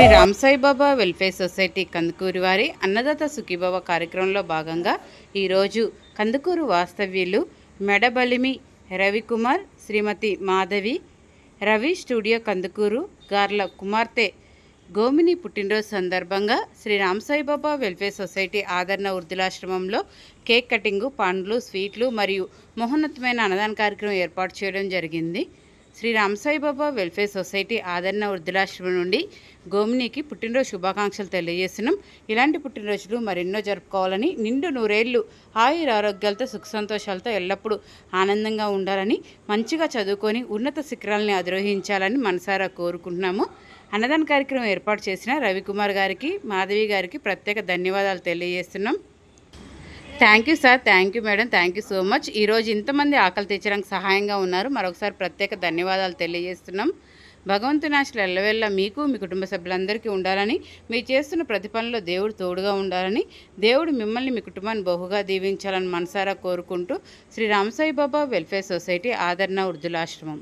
Shri Ram Saibaba welfare society Kandukur వారి అన్నదాత సుఖీబాబా కార్యక్రమంలో భాగంగా ఈరోజు కందుకూరు వాస్తవ్యులు మెడబలిమి రవికుమార్ శ్రీమతి మాధవి రవి స్టూడియో కందుకూరు గార్ల కుమార్తె గోమిని పుట్టినరోజు సందర్భంగా శ్రీ రామ్ సాయిబాబా వెల్ఫేర్ సొసైటీ ఆదరణ వృద్ధులాశ్రమంలో కేక్ కటింగు పండ్లు స్వీట్లు మరియు మహోన్నతమైన అన్నదాన కార్యక్రమం ఏర్పాటు చేయడం జరిగింది. శ్రీ రామసాయిబాబా వెల్ఫేర్ సొసైటీ ఆదరణ వృద్ధులాశ్రమం నుండి గోమినికి పుట్టినరోజు శుభాకాంక్షలు తెలియజేస్తున్నాం. ఇలాంటి పుట్టినరోజులు మరెన్నో జరుపుకోవాలని నిండు నూరేళ్ళు ఆయుర ఆరోగ్యాలతో సుఖ సంతోషాలతో ఎల్లప్పుడూ ఆనందంగా ఉండాలని మంచిగా చదువుకొని ఉన్నత శిఖరాలని అధిరోహించాలని మనసారా కోరుకుంటున్నాము. అన్నదాన కార్యక్రమం ఏర్పాటు చేసిన రవికుమార్ గారికి మాధవి గారికి ప్రత్యేక ధన్యవాదాలు తెలియజేస్తున్నాం. Thank you sir thank you madam thank you so much ఈరోజు ఇంతమంది ఆకలి తీర్చడానికి సహాయంగా ఉన్నారు. మరొకసారి ప్రత్యేక ధన్యవాదాలు తెలియజేస్తున్నాం. భగవంతుని ఆశలు ఎల్లవెల్ల మీకు మీ కుటుంబ సభ్యులందరికీ ఉండాలని మీరు చేస్తున్న ప్రతి పనిలో దేవుడు తోడుగా ఉండాలని దేవుడు మిమ్మల్ని మీ కుటుంబాన్ని బహుగా దీవించాలని మనసారా కోరుకుంటూ శ్రీ రామసాయి బాబా వెల్ఫేర్ సొసైటీ ఆదరణ వృద్ధులాశ్రమం